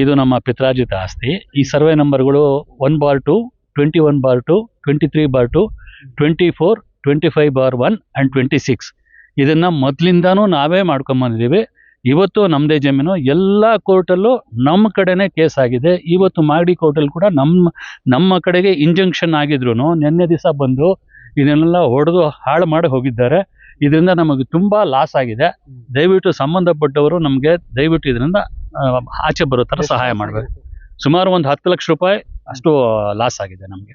ಇದು ನಮ್ಮ ಪಿತ್ರಾರ್ಜಿತ ಆಸ್ತಿ. ಈ survey ನಂಬರ್ಗಳು one bar two, twenty one bar two, twenty three bar two, twenty four, twenty five bar one and twenty six. ಇದನ್ನು ಮೊದಲಿಂದಾನೂ ನಾವೇ ಮಾಡ್ಕೊಂಬಂದಿದ್ದೀವಿ ಇವತ್ತು ನಮ್ಮದೇ ಜಮೀನು, ಎಲ್ಲ ಕೋರ್ಟಲ್ಲೂ ನಮ್ಮ ಕಡೆನೇ ಕೇಸ್ ಆಗಿದೆ. ಇವತ್ತು ಮಾಗಡಿ ಕೋರ್ಟಲ್ಲಿ ಕೂಡ ನಮ್ಮ ನಮ್ಮ ಕಡೆಗೆ ಇಂಜಂಕ್ಷನ್ ಆಗಿದ್ರು ನಿನ್ನೆ ದಿವಸ ಬಂದು ಇದನ್ನೆಲ್ಲ ಹೊಡೆದು ಹಾಳು ಮಾಡಿ ಹೋಗಿದ್ದಾರೆ. ಇದರಿಂದ ನಮಗೆ ತುಂಬ ಲಾಸ್ ಆಗಿದೆ. ದಯವಿಟ್ಟು ಸಂಬಂಧಪಟ್ಟವರು ನಮಗೆ ದಯವಿಟ್ಟು ಇದರಿಂದ ಆಚೆ ಬರೋ ಥರ ಸಹಾಯ ಮಾಡಬೇಕು. ಸುಮಾರು ಒಂದು ಹತ್ತು ಲಕ್ಷ ರೂಪಾಯಿ ಅಷ್ಟು ಲಾಸ್ ಆಗಿದೆ ನಮಗೆ.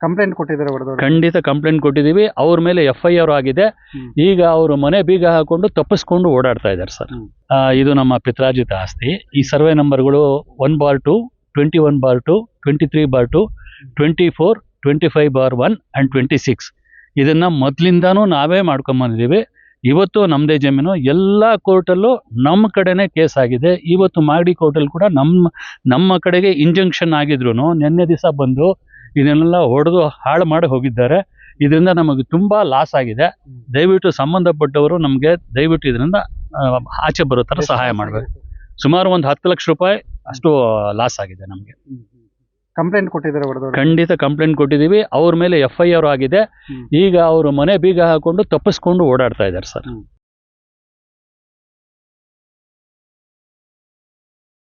ಕಂಪ್ಲೇಂಟ್ ಕೊಟ್ಟಿದ್ದಾರೆ ಹೊಡೆದವರು ಖಂಡಿತ ಕಂಪ್ಲೇಂಟ್ ಕೊಟ್ಟಿದ್ದೀವಿ. ಅವ್ರ ಮೇಲೆ ಎಫ್ ಐ ಆರ್ ಆಗಿದೆ. ಈಗ ಅವರು ಮನೆ ಬೀಗ ಹಾಕೊಂಡು ತಪ್ಪಿಸ್ಕೊಂಡು ಓಡಾಡ್ತಾ ಇದ್ದಾರೆ ಸರ್. ಇದು ನಮ್ಮ ಪಿತ್ರಾರ್ಜಿತ ಆಸ್ತಿ. ಈ survey ನಂಬರ್ಗಳು one bar two twenty one bar two twenty three bar two twenty four twenty five bar one and twenty six ಇದನ್ನು ಮೊದಲಿಂದಾನೂ ನಾವೇ ಮಾಡ್ಕೊಂಬಂದಿದ್ದೀವಿ ಇವತ್ತು ನಮ್ಮದೇ ಜಮೀನು ಎಲ್ಲ ಕೋರ್ಟಲ್ಲೂ ನಮ್ಮ ಕಡೆನೇ ಕೇಸ್ ಆಗಿದೆ. ಇವತ್ತು ಮಾಗಡಿ ಕೋರ್ಟಲ್ಲಿ ಕೂಡ ನಮ್ಮ ನಮ್ಮ ಕಡೆಗೆ ಇಂಜಂಕ್ಷನ್ ಆಗಿದ್ರು ನಿನ್ನೆ ದಿವಸ ಬಂದು ಇದನ್ನೆಲ್ಲ ಹೊಡೆದು ಹಾಳು ಮಾಡಿ ಹೋಗಿದ್ದಾರೆ. ಇದರಿಂದ ನಮಗೆ ತುಂಬ ಲಾಸ್ ಆಗಿದೆ. ದಯವಿಟ್ಟು ಸಂಬಂಧಪಟ್ಟವರು ನಮಗೆ ದಯವಿಟ್ಟು ಇದರಿಂದ ಆಚೆ ಬರೋ ಥರ ಸಹಾಯ ಮಾಡಬೇಕು. ಸುಮಾರು ಒಂದು ಹತ್ತು ಲಕ್ಷ ರೂಪಾಯಿ ಅಷ್ಟು ಲಾಸ್ ಆಗಿದೆ ನಮಗೆ. ಕಂಪ್ಲೇಂಟ್ ಕೊಟ್ಟಿದ್ದಾರೆ ಹೊಡೆದವರು ಖಂಡಿತ ಕಂಪ್ಲೇಂಟ್ ಕೊಟ್ಟಿದ್ದೀವಿ. ಅವ್ರ ಮೇಲೆ ಎಫ್ ಐ ಆರ್ ಆಗಿದೆ. ಈಗ ಅವರು ಮನೆ ಬೀಗ ಹಾಕೊಂಡು ತಪ್ಪಿಸ್ಕೊಂಡು ಓಡಾಡ್ತಾ ಇದ್ದಾರೆ ಸರ್.